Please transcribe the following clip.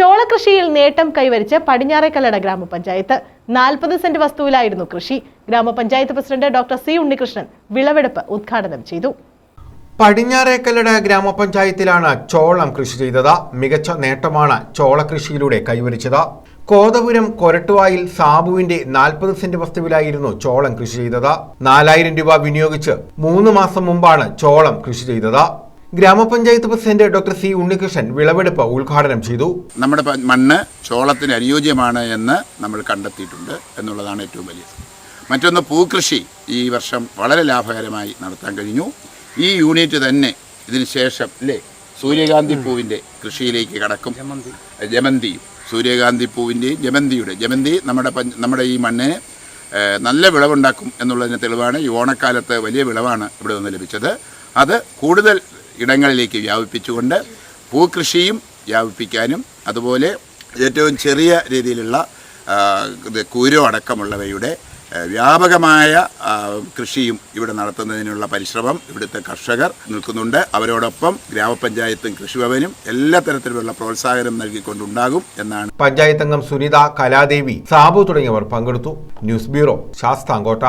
ചോളകൃഷിയിൽ നേട്ടം കൈവരിച്ച പടിഞ്ഞാറേക്കല്ലട ഗ്രാമപഞ്ചായത്ത്. നാൽപ്പത് സെന്റ് വസ്തുവിലായിരുന്നു കൃഷി. ഗ്രാമപഞ്ചായത്ത് പ്രസിഡന്റ് ഡോക്ടർ സി ഉണ്ണികൃഷ്ണൻ വിളവെടുപ്പ് ഉദ്ഘാടനം ചെയ്തു. പടിഞ്ഞാറേക്കല്ലട ഗ്രാമപഞ്ചായത്തിലാണ് ചോളം കൃഷി ചെയ്തത്. മികച്ച നേട്ടമാണ് ചോള കൃഷിയിലൂടെ കൈവരിച്ചത്. കോതപുരം കൊരട്ടുവായിൽ സാബുവിന്റെ നാൽപ്പത് സെന്റ് വസ്തുവിലായിരുന്നു ചോളം കൃഷി ചെയ്തത്. നാലായിരം രൂപ വിനിയോഗിച്ച് മൂന്ന് മാസം മുമ്പാണ് ചോളം കൃഷി ചെയ്തത്. ഗ്രാമപഞ്ചായത്ത് പ്രസിഡന്റ് ഡോക്ടർ സി ഉണ്ണികൃഷ്ണൻ വിളവെടുപ്പ് ഉദ്ഘാടനം ചെയ്തു. നമ്മുടെ മണ്ണ് ചോളത്തിന് അനുയോജ്യമാണ് എന്ന് നമ്മൾ കണ്ടെത്തിയിട്ടുണ്ട് എന്നുള്ളതാണ് ഏറ്റവും വലിയത് മറ്റൊന്ന് പൂക്കൃഷി ഈ വർഷം വളരെ ലാഭകരമായി നടത്താൻ കഴിഞ്ഞു. ഈ യൂണിറ്റ് തന്നെ ഇതിന് ശേഷം അല്ലേ സൂര്യകാന്തി പൂവിന്റെ കൃഷിയിലേക്ക് കടക്കും. ജമന്തി. സൂര്യകാന്തി പൂവിന്റെയും ജമന്തിയുടെ ജമന്തി നമ്മുടെ നമ്മുടെ ഈ മണ്ണിന് നല്ല വിളവുണ്ടാക്കും എന്നുള്ളതിന് തെളിവാണ്. ഈ ഓണക്കാലത്ത് വലിയ വിളവാണ് ഇവിടെ നിന്ന് ലഭിച്ചത്. അത് കൂടുതൽ ഇടങ്ങളിലേക്ക് വ്യാപിപ്പിച്ചുകൊണ്ട് പൂക്കൃഷിയും വ്യാപിപ്പിക്കാനും അതുപോലെ ഏറ്റവും ചെറിയ രീതിയിലുള്ള കൂരോ അടക്കമുള്ളവയുടെ വ്യാപകമായ കൃഷിയും ഇവിടെ നടത്തുന്നതിനുള്ള പരിശ്രമം ഇവിടുത്തെ കർഷകർ നിൽക്കുന്നുണ്ട്. അവരോടൊപ്പം ഗ്രാമപഞ്ചായത്തും കൃഷിഭവനും എല്ലാ തരത്തിലുള്ള പ്രോത്സാഹനം നൽകിക്കൊണ്ടുണ്ടാകും എന്നാണ്. പഞ്ചായത്ത് അംഗം സുനിത കലാദേവി സാബു തുടങ്ങിയവർ പങ്കെടുത്തു. News bureau Sasthamcotta.